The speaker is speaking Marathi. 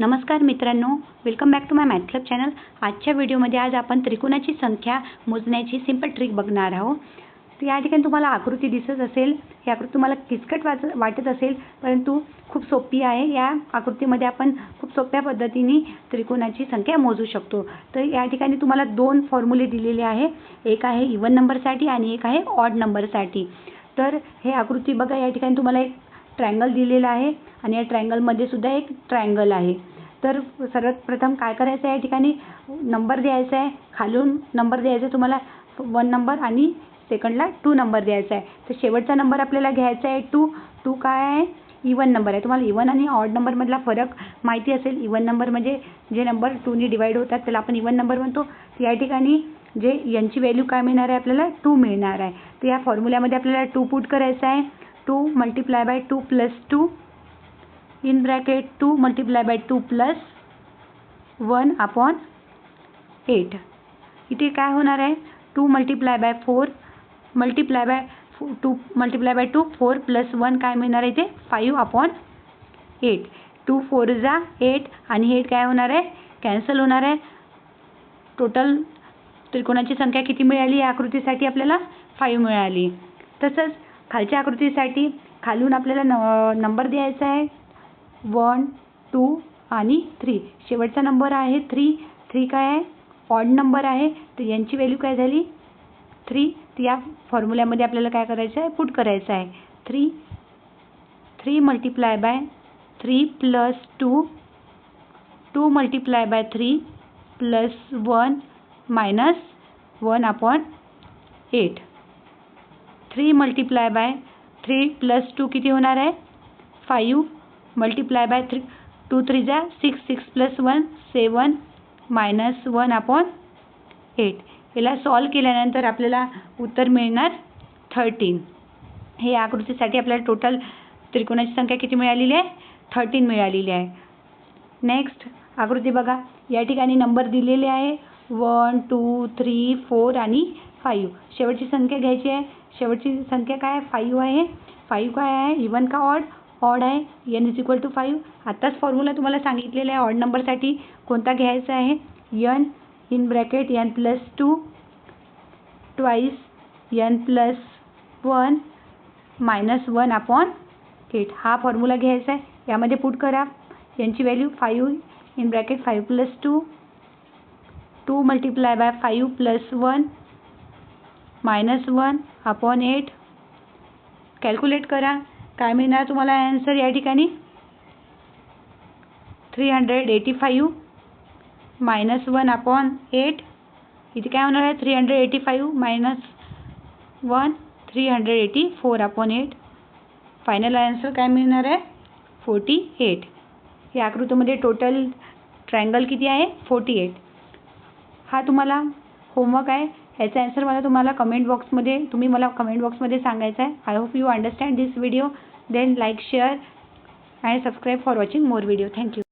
नमस्कार मित्रांनो welcome back to my math club channel आजच्या व्हिडिओमध्ये आज आपण त्रिकोणाची संख्या मोजण्याची सिंपल ट्रिक बघणार आहोत. तर या ठिकाणी तुम्हाला आकृती दिसत असेल ही आकृती तुम्हाला किचकट वाच वाटत असेल परंतु खूप सोपी आहे. या आकृतीमध्ये आपण खूप सोप्या पद्धतीने त्रिकोणाची संख्या मोजू शकतो. तर या ठिकाणी तुम्हाला दोन फॉर्म्युले दिलेले आहे. एक आहे इवन नंबरसाठी आणि एक आहे ऑड नंबरसाठी तर हे आकृती बघा या ठिकाणी तुम्हाला एक ट्रायंगल दिलेला आहे आणि या ट्रायंगलमध्ये सुद्धा एक ट्रायंगल आहे. तर सर्वात प्रथम काय करायचं आहे या ठिकाणी? नंबर द्यायचा आहे. खालून नंबर द्यायचा आहे. तुम्हाला वन नंबर आणि सेकंडला टू नंबर द्यायचा आहे. तर शेवटचा नंबर आपल्याला घ्यायचा आहे टू टू काय आहे? इवन नंबर आहे. तुम्हाला इवन आणि ऑड नंबरमधला फरक माहिती असेल. इवन नंबर म्हणजे जे नंबर टूनी डिवाईड होतात त्याला आपण इवन नंबर म्हणतो. या ठिकाणी जे यांची व्हॅल्यू काय मिळणार आहे? आपल्याला टू मिळणार आहे. तर या फॉर्म्युल्यामध्ये आपल्याला टू पुट करायचं आहे. Two multiply by two plus two in bracket two multiply by two plus one upon eight इथे काय होणार आहे? Two multiply by four multiply by two multiply by two four plus one काय मिळणार आहे इथे? Five upon eight two four जा एट आणि एट काय होणार आहे? कॅन्सल होणार आहे. टोटल त्रिकोणाची संख्या किती मिळाली? या आकृतीसाठी आपल्याला फाईव्ह मिळाली. तसंच खालच्या आकृतीसाठी खालून आपल्याला न नंबर द्यायचा आहे. वन टू आणि थ्री शेवटचा नंबर आहे थ्री थ्री काय आहे? ऑड नंबर आहे. तर यांची व्हॅल्यू काय झाली? थ्री तर या फॉर्म्युल्यामध्ये आपल्याला काय करायचं आहे? पुट करायचं आहे. Three three multiply by three plus two two multiply by three plus one minus one upon eight three multiply by three plus two किती होणार आहे? Five multiply by three. Two three जा six six plus one seven minus one upon eight. याला सॉल्व केल्यानंतर आपल्याला उत्तर मिळणार थर्टीन. हे आकृतीसाठी आपल्याला टोटल त्रिकोणाची संख्या किती मिळालेली आहे? थर्टीन मिळालेली आहे. नेक्स्ट आकृती बघा. या ठिकाणी नंबर दिलेले आहे. वन टू थ्री फोर आणि फाईव्ह शेवटची संख्या घ्यायची आहे. शेवटची संख्या काय आहे? फाईव्ह आहे. फाईव्ह काय आहे? इवन का ऑड ऑड आहे. N is equal to five आत्ताच फॉर्म्युला तुम्हाला सांगितलेला आहे ऑड नंबरसाठी कोणता घ्यायचा आहे? N in bracket N plus two twice N plus one minus one upon eight हा फॉर्म्युला घ्यायचा आहे. यामध्ये पुट करा. यांची value five in bracket five plus two two multiply by five plus one minus one upon eight. Calculate करा. काय मिळणार तुम्हाला ॲन्सर या ठिकाणी? Three hundred eighty five. Minus one upon eight. इथे काय होणार आहे? Three hundred eighty five minus one. Three hundred eighty four upon eight. Final answer काय मिळणार आहे? Forty eight. या आकृतीमध्ये टोटल ट्रँगल किती आहे? Forty eight. हा तुम्हाला होमवर्क आहे. ह्याचा ॲन्सर मला तुम्हाला कमेंट बॉक्समध्ये तुम्ही मला कमेंट बॉक्समध्ये सांगायचं आहे. I hope you understand this video then like share and subscribe for watching more video thank you